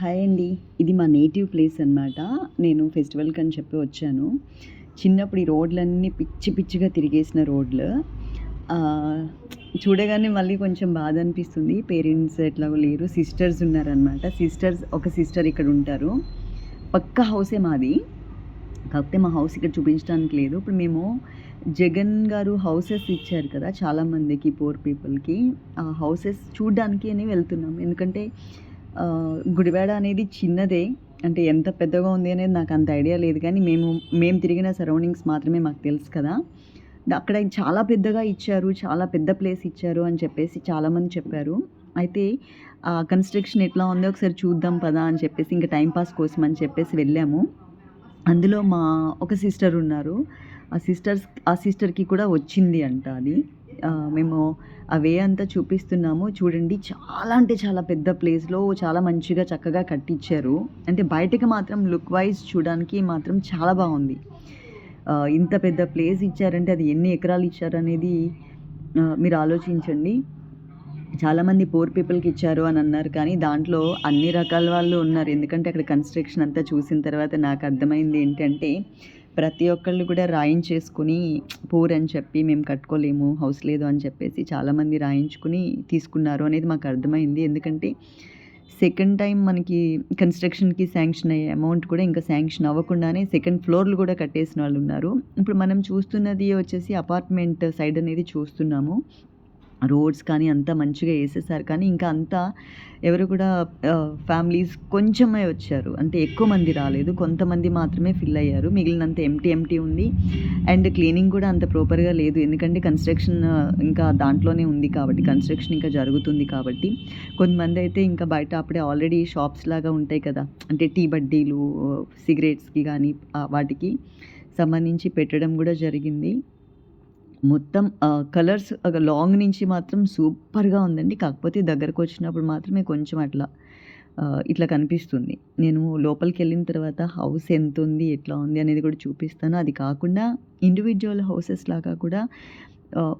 Hi అండి. ఇది మా నేటివ్ ప్లేస్ అనమాట నేను ఫెస్టివల్కి అని చెప్పి వచ్చాను. చిన్నప్పుడు ఈ రోడ్లన్నీ పిచ్చి పిచ్చిగా తిరిగేసిన రోడ్లు. చూడగానే మళ్ళీ కొంచెం బాధ అనిపిస్తుంది. పేరెంట్స్ ఎట్లాగో లేరు. సిస్టర్స్ ఉన్నారనమాట సిస్టర్స్ ఒక సిస్టర్ ఇక్కడ ఉంటారు. పక్క హౌసే మాది. కాకపోతే మా హౌస్ ఇక్కడ చూపించడానికి లేదు. ఇప్పుడు మేము జగన్ గారు హౌసెస్ ఇచ్చారు కదా చాలామందికి పూర్ పీపుల్కి ఆ హౌసెస్ చూడడానికి అని వెళ్తున్నాం. ఎందుకంటే గుడివాడ అనేది చిన్నదే. అంటే ఎంత పెద్దగా ఉంది అనేది నాకు అంత ఐడియా లేదు. కానీ మేము మేము తిరిగిన సరౌండింగ్స్ మాత్రమే మాకు తెలుసు కదా. అక్కడ చాలా పెద్దగా ఇచ్చారు. చాలా పెద్ద ప్లేస్ ఇచ్చారు అని చెప్పేసి చాలామంది చెప్పారు. అయితే ఆ కన్స్ట్రక్షన్ ఎట్లా ఉందో ఒకసారి చూద్దాం పదా అని చెప్పేసి ఇంకా టైంపాస్ కోసం అని చెప్పేసి వెళ్ళాము. అందులో మా ఒక సిస్టర్ ఉన్నారు. ఆ సిస్టర్స్ ఆ సిస్టర్కి కూడా వచ్చింది అంట అది. మేము ఆ వే అంతా చూపిస్తున్నాము. చూడండి చాలా అంటే చాలా పెద్ద ప్లేస్లో చాలా మంచిగా చక్కగా కట్టించారు అంటే బయటకు మాత్రం లుక్ వైజ్ చూడడానికి మాత్రం చాలా బాగుంది. ఇంత పెద్ద ప్లేస్ ఇచ్చారంటే అది ఎన్ని ఎకరాలు ఇచ్చారనేది మీరు ఆలోచించండి. చాలామంది పూర్ పీపుల్కి ఇచ్చారు అని అన్నారు కానీ దాంట్లో అన్ని రకాల వాళ్ళు ఉన్నారు. ఎందుకంటే అక్కడ కన్స్ట్రక్షన్ అంతా చూసిన తర్వాత నాకు అర్థమైంది ఏంటంటే ప్రతి ఒక్కళ్ళు కూడా రాయించేసుకుని పూర్ అని చెప్పి మేము కట్టుకోలేము హౌస్ లేదు అని చెప్పేసి చాలామంది రాయించుకుని తీసుకున్నారు అనేది మాకు అర్థమైంది. ఎందుకంటే సెకండ్ టైం మనకి కన్స్ట్రక్షన్కి శాంక్షన్ అయ్యే అమౌంట్ కూడా ఇంకా శాంక్షన్ అవ్వకుండానే సెకండ్ ఫ్లోర్లు కూడా కట్టేసిన వాళ్ళు ఉన్నారు. ఇప్పుడు మనం చూస్తున్నది వచ్చేసి అపార్ట్మెంట్ సైడ్ అనేది చూస్తున్నాము. రోడ్స్ కానీ అంతా మంచిగా వేసేసారు. కానీ ఇంకా అంతా ఎవరు కూడా ఫ్యామిలీస్ కొంచెమే వచ్చారు. అంటే ఎక్కువ మంది రాలేదు. కొంతమంది మాత్రమే ఫిల్ అయ్యారు. మిగిలినంత ఎంటీ ఎంటీ ఉంది. అండ్ క్లీనింగ్ కూడా అంత ప్రాపర్గా లేదు. ఎందుకంటే కన్స్ట్రక్షన్ ఇంకా దాంట్లోనే ఉంది కాబట్టి కన్స్ట్రక్షన్ ఇంకా జరుగుతుంది కాబట్టి. కొంతమంది అయితే ఇంకా బయట అప్పుడే ఆల్రెడీ షాప్స్ లాగా ఉంటాయి కదా. అంటే టీ బడ్డీలు సిగరెట్స్కి కానీ వాటికి సంబంధించి పెట్టడం కూడా జరిగింది. మొత్తం కలర్స్ లాంగ్ నుంచి మాత్రం సూపర్గా ఉందండి. కాకపోతే దగ్గరకు వచ్చినప్పుడు మాత్రమే కొంచెం అట్లా ఇట్లా కనిపిస్తుంది. నేను లోపలికి వెళ్ళిన తర్వాత హౌస్ ఎంత ఉంది ఎట్లా ఉంది అనేది కూడా చూపిస్తాను. అది కాకుండా ఇండివిజువల్ హౌసెస్ లాగా కూడా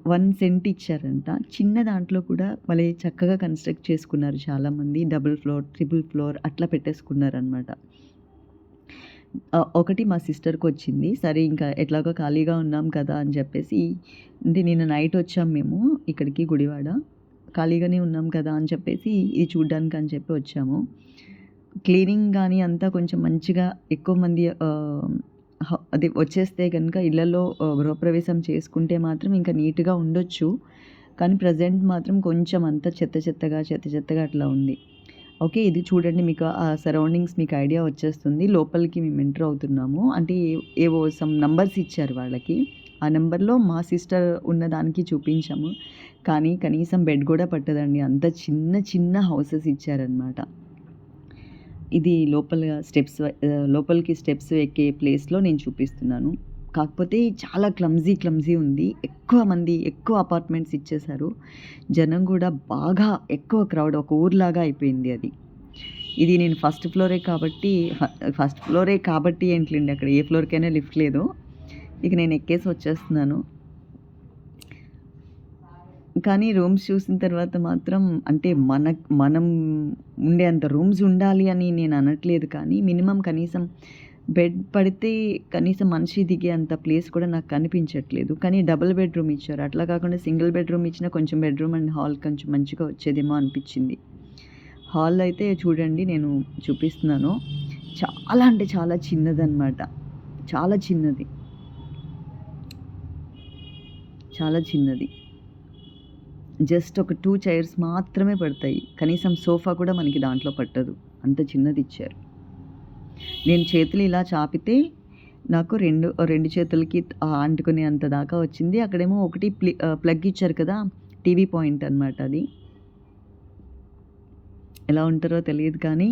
వన్ సెంట్ ఇచ్చారంట. చిన్న దాంట్లో కూడా వాళ్ళే చక్కగా కన్స్ట్రక్ట్ చేసుకున్నారు చాలామంది. డబుల్ ఫ్లోర్ ట్రిపుల్ ఫ్లోర్ అట్లా పెట్టేసుకున్నారు అనమాట ఒకటి మా సిస్టర్కి వచ్చింది. సరే ఇంకా ఎట్లాగో ఖాళీగా ఉన్నాం కదా అని చెప్పేసి అంటే నిన్న నైట్ వచ్చాం మేము ఇక్కడికి గుడివాడ. ఖాళీగానే ఉన్నాం కదా అని చెప్పేసి ఇది చూడ్డానికి అని చెప్పి వచ్చాము. క్లీనింగ్ కానీ అంతా కొంచెం మంచిగా ఎక్కువ మంది అది వచ్చేస్తే కనుక ఇళ్ళలో గృహప్రవేశం చేసుకుంటే మాత్రం ఇంకా నీట్గా ఉండొచ్చు. కానీ ప్రజెంట్ మాత్రం కొంచెం అంతా చెత్త చెత్తగా చెత్త చెత్తగా అట్లా ఉంది. ఓకే ఇది చూడండి మీకు ఆ సరౌండింగ్స్ మీకు ఐడియా వచ్చేస్తుంది. లోపలికి మేము ఎంటర్ అవుతున్నాము. అంటే ఏవో సమ్ నంబర్స్ ఇచ్చారు వాళ్ళకి. ఆ నెంబర్లో మా సిస్టర్ ఉన్నదానికి చూపించాము. కానీ కనీసం బెడ్ కూడా పట్టదండి. అంత చిన్న చిన్న హౌసెస్ ఇచ్చారనమాట ఇది లోపల స్టెప్స్ లోపలికి స్టెప్స్ ఎక్కే ప్లేస్లో నేను చూపిస్తున్నాను. కాకపోతే చాలా క్లమ్జీ క్లమ్జీ ఉంది. ఎక్కువ మంది ఎక్కువ అపార్ట్మెంట్స్ ఇచ్చేశారు. జనం కూడా బాగా ఎక్కువ క్రౌడ్ ఒక ఊర్లాగా అయిపోయింది అది. ఇది నేను ఫస్ట్ ఫ్లోరే కాబట్టి ఫస్ట్ ఫ్లోరే కాబట్టి ఏంట్లేండి అక్కడ ఏ ఫ్లోర్కైనా లిఫ్ట్ లేదు. ఇక నేను ఎక్కేసి వచ్చేస్తున్నాను. కానీ రూమ్స్ చూసిన తర్వాత మాత్రం అంటే మన మనం ఉండే అంత రూమ్స్ ఉండాలి అని నేను అనట్లేదు కానీ మినిమం కనీసం బెడ్ పడితే కనీసం మనిషి దిగే అంత ప్లేస్ కూడా నాకు కనిపించట్లేదు. కానీ డబుల్ బెడ్రూమ్ ఇచ్చారు. అట్లా కాకుండా సింగిల్ బెడ్రూమ్ ఇచ్చినా కొంచెం బెడ్రూమ్ అండ్ హాల్ కొంచెం మంచిగా వచ్చేదేమో అనిపించింది. హాల్ అయితే చూడండి నేను చూపిస్తున్నాను. చాలా అంటే చాలా చిన్నదన్నమాట. చాలా చిన్నది. చాలా చిన్నది. జస్ట్ ఒక టూ చైర్స్ మాత్రమే పడతాయి. కనీసం సోఫా కూడా మనకి దాంట్లో పట్టదు. అంత చిన్నది ఇచ్చారు. నేను చేతులు ఇలా చాపితే నాకు రెండు రెండు చేతులకి అంటుకునే అంత దాకా వచ్చింది. అక్కడేమో ఒకటి ప్లి ప్లగ్ ఇచ్చారు కదా టీవీ పాయింట్ అనమాట అది. ఎలా ఉంటారో తెలియదు కానీ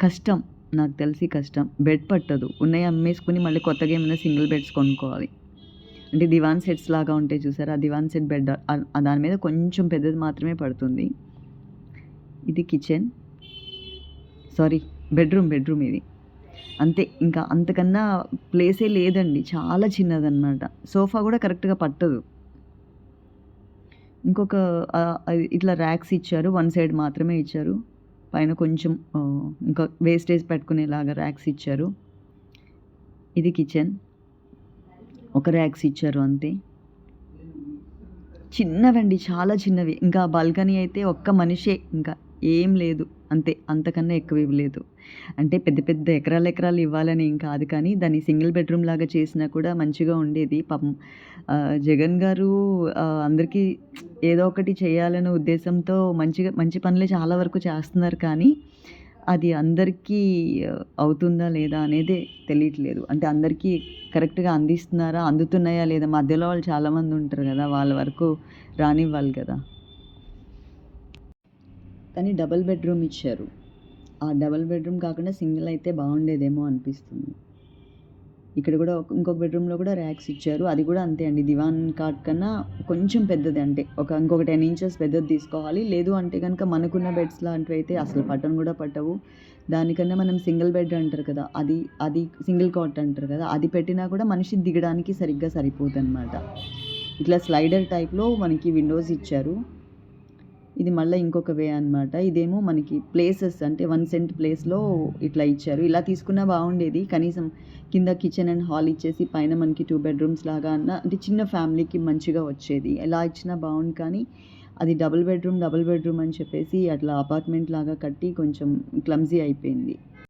కష్టం నాకు తెలిసి కష్టం. బెడ్ పట్టదు. ఉన్నాయి అమ్మేసుకుని మళ్ళీ కొత్తగా ఏమైనా సింగిల్ బెడ్స్ కొనుక్కోవాలి. అంటే దివాన్ సెట్స్ లాగా ఉంటాయి చూసారా? ఆ దివాన్ సెట్ బెడ్ దాని మీద కొంచెం పెద్దది మాత్రమే పడుతుంది. ఇది కిచెన్. సారీ బెడ్రూమ్ బెడ్రూమ్ ఇది. అంతే ఇంకా అంతకన్నా ప్లేసే లేదండి చాలా చిన్నదన్నమాట సోఫా కూడా కరెక్ట్గా పట్టదు ఇంకొక అది ఇట్లా ర్యాక్స్ ఇచ్చారు వన్ సైడ్ మాత్రమే ఇచ్చారు పైన కొంచెం ఇంకా వేస్టేజ్ పెట్టుకునేలాగా ర్యాక్స్ ఇచ్చారు. ఇది కిచెన్. ఒక ర్యాక్స్ ఇచ్చారు అంతే. చిన్నవండి. చాలా చిన్నవి. ఇంకా బాల్కనీ అయితే ఒక్క మనిషే ఇంకా ఏం లేదు. అంతే. అంతకన్నా ఎక్కువ ఇవ్వలేదు. అంటే పెద్ద పెద్ద ఎకరాలు ఎకరాలు ఇవ్వాలని ఏం కాదు కానీ దాన్ని సింగిల్ బెడ్‌రూమ్ లాగా చేసినా కూడా మంచిగా ఉండేది. పాపం జగన్ గారు అందరికీ ఏదో ఒకటి చేయాలనే ఉద్దేశంతో మంచిగా మంచి పనులే చాలా వరకు చేస్తున్నారు కానీ అది అందరికీ అవుతుందా లేదా అనేది తెలియట్లేదు. అంటే అందరికీ కరెక్ట్‌గా అందిస్తున్నారా? అందుతున్నాయా లేదా? మధ్యలో వాళ్ళు చాలామంది ఉంటారు కదా వాళ్ళ వరకు రానివ్వాలి కదా! కానీ డబల్ బెడ్‌రూమ్ ఇచ్చారు. ఆ డబల్ బెడ్‌రూమ్ కాకుండా సింగిల్ అయితే బాగుండేదేమో అనిపిస్తుంది. ఇక్కడ కూడా ఒక ఇంకొక బెడ్‌రూమ్‌లో కూడా ర్యాక్స్ ఇచ్చారు. అది కూడా అంతే అండి. దివాన్ కాట్ కన్నా కొంచెం పెద్దది అంటే ఒక ఇంకొక 10 ఇంచెస్ పెద్దది తీసుకోవాలి. లేదు అంటే కనుక మనకున్న బెడ్స్ లాంటివి అయితే అసలు పట్టను కూడా పట్టవు. దానికన్నా మనం సింగిల్ బెడ్ అంటారు కదా! అది అది సింగిల్ కాట్ అంటారు కదా! అది పెట్టినా కూడా మనిషి దిగడానికి సరిగ్గా సరిపోదనమాట. ఇట్లా స్లైడర్ టైప్‌లో మనకి విండోస్ ఇచ్చారు. ఇది మళ్ళీ ఇంకొక వే అనమాట. ఇదేమో మనకి ప్లేసెస్ అంటే వన్ సెంట్ ప్లేస్‌లో ఇట్లా ఇచ్చారు. ఇలా తీసుకున్నా బాగుండేది. కనీసం కింద కిచెన్ అండ్ హాల్ ఇచ్చేసి పైన మనకి టూ బెడ్‌రూమ్స్ లాగా అన్నా అంటే చిన్న ఫ్యామిలీకి మంచిగా వచ్చేది. ఎలా ఇచ్చినా బాగుండు కానీ అది డబుల్ బెడ్‌రూమ్, డబుల్ బెడ్‌రూమ్ అని చెప్పేసి అట్లా అపార్ట్‌మెంట్ లాగా కట్టి కొంచెం క్లమ్జీ అయిపోయింది.